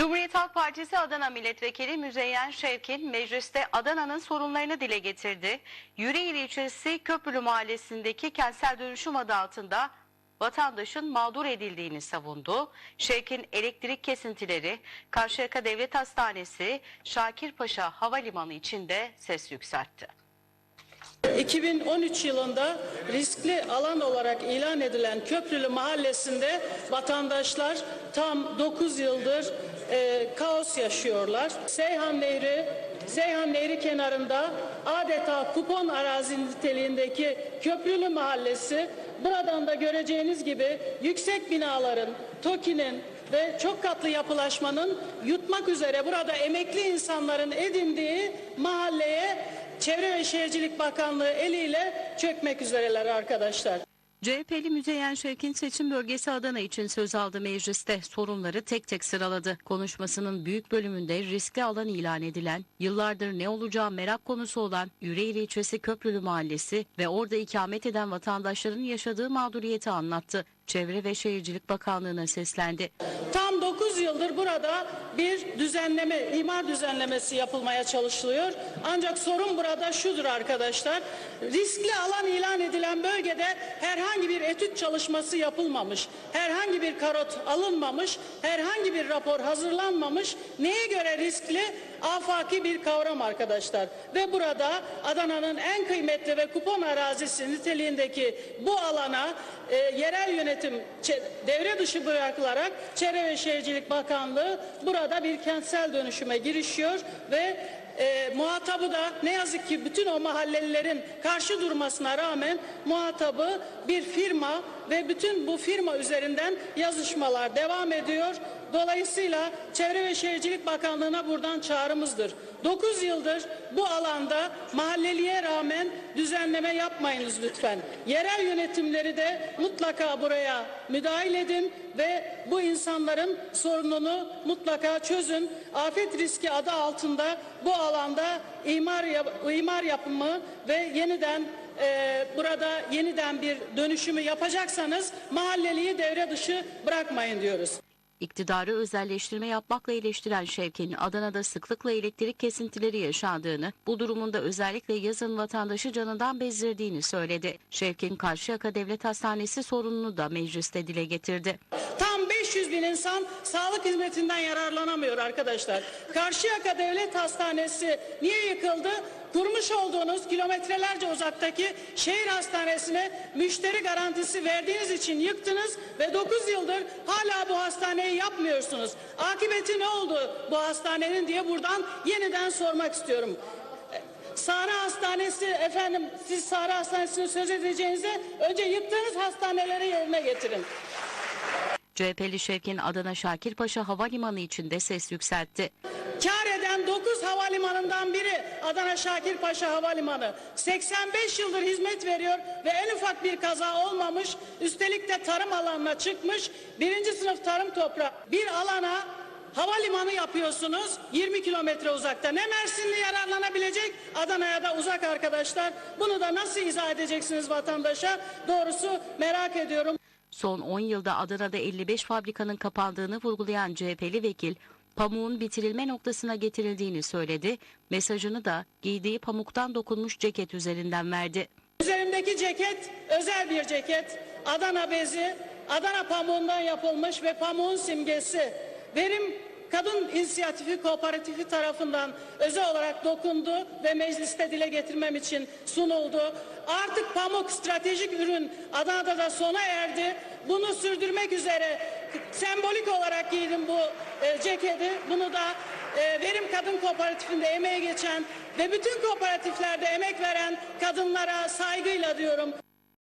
Cumhuriyet Halk Partisi Adana Milletvekili Müzeyyen Şevkin mecliste Adana'nın sorunlarını dile getirdi. Yüreğir ilçesi Köprülü Mahallesi'ndeki kentsel dönüşüm adı altında vatandaşın mağdur edildiğini savundu. Şevkin elektrik kesintileri, Karşıyaka Devlet Hastanesi, Şakirpaşa Havalimanı içinde ses yükseltti. 2013 yılında riskli alan olarak ilan edilen Köprülü Mahallesi'nde vatandaşlar tam 9 yıldır e, kaos yaşıyorlar. Seyhan Nehri, Seyhan Nehri kenarında adeta kupon arazi niteliğindeki Köprülü Mahallesi buradan da göreceğiniz gibi yüksek binaların, TOKİ'nin ve çok katlı yapılaşmanın yutmak üzere burada emekli insanların edindiği mahalleye Çevre ve Şehircilik Bakanlığı eliyle çökmek üzereler arkadaşlar. CHP'li Müzeyyen Şevkin seçim bölgesi Adana için söz aldı mecliste. Sorunları tek tek sıraladı. Konuşmasının büyük bölümünde riskli alan ilan edilen, yıllardır ne olacağı merak konusu olan Yüreğir ilçesi Köprülü Mahallesi ve orada ikamet eden vatandaşların yaşadığı mağduriyeti anlattı. Çevre ve Şehircilik Bakanlığı'na seslendi. Tam 9 yıldır burada bir düzenleme, imar düzenlemesi yapılmaya çalışılıyor. Ancak sorun burada şudur arkadaşlar. Riskli alan ilan edilen bölgede herhangi bir etüt çalışması yapılmamış. Herhangi bir karot alınmamış. Herhangi bir rapor hazırlanmamış. Neye göre riskli? Afaki bir kavram arkadaşlar. Ve burada Adana'nın en kıymetli ve kupon arazisi niteliğindeki bu alana e, yerel yönetim devre dışı bırakılarak Çevre ve Şehircilik Bakanlığı burada bir kentsel dönüşüme girişiyor ve e, muhatabı da ne yazık ki bütün o mahallelilerin karşı durmasına rağmen muhatabı bir firma ve bütün bu firma üzerinden yazışmalar devam ediyor. Dolayısıyla Çevre ve Şehircilik Bakanlığı'na buradan çağrımızdır. 9 yıldır bu alanda mahalleliye rağmen düzenleme yapmayınız lütfen. Yerel yönetimleri de mutlaka buraya müdahil edin ve bu insanların sorununu mutlaka çözün. Afet riski adı altında bu alanda imar, yap- imar yapımı ve yeniden e, burada yeniden bir dönüşümü yapacaksanız mahalleliyi devre dışı bırakmayın diyoruz. İktidarı özelleştirme yapmakla eleştiren Şevkin, Adana'da sıklıkla elektrik kesintileri yaşandığını, bu durumun da özellikle yazın vatandaşı canından bezdirdiğini söyledi. Şevkin, Karşıyaka Devlet Hastanesi sorununu da mecliste dile getirdi. Tam 500 bin insan sağlık hizmetinden yararlanamıyor arkadaşlar. Karşıyaka Devlet Hastanesi niye yıkıldı? Kurmuş olduğunuz kilometrelerce uzaktaki şehir hastanesine müşteri garantisi verdiğiniz için yıktınız ve 9 yıldır hala bu hastaneyi yapmıyorsunuz. Akıbeti ne oldu bu hastanenin diye buradan yeniden sormak istiyorum. Sahra Hastanesi efendim siz Sahra Hastanesi'ni söz edeceğinize önce yıktığınız hastaneleri yerine getirin. CHP'li Şevkin, Adana Şakirpaşa Havalimanı içinde ses yükseltti. Kar eden 9 havalimanından biri Adana Şakirpaşa Havalimanı. 85 yıldır hizmet veriyor ve en ufak bir kaza olmamış. Üstelik de tarım alanına çıkmış. Birinci sınıf tarım toprağı. Bir alana havalimanı yapıyorsunuz 20 kilometre uzakta. Ne Mersinli yararlanabilecek Adana'ya da uzak arkadaşlar. Bunu da nasıl izah edeceksiniz vatandaşa? Doğrusu merak ediyorum. Son 10 yılda Adana'da 55 fabrikanın kapandığını vurgulayan CHP'li vekil, pamuğun bitirilme noktasına getirildiğini söyledi. Mesajını da giydiği pamuktan dokunmuş ceket üzerinden verdi. Üzerimdeki ceket özel bir ceket. Adana bezi, Adana pamuğundan yapılmış ve pamuğun simgesi. Verim Kadın İnisiyatifi Kooperatifi tarafından özel olarak dokundu ve mecliste dile getirmem için sunuldu. Artık pamuk stratejik ürün Adana'da da sona erdi. Bunu sürdürmek üzere sembolik olarak giydim bu e, ceketi. Bunu da e, Verim Kadın Kooperatifinde emeğe geçen ve bütün kooperatiflerde emek veren kadınlara saygıyla diyorum.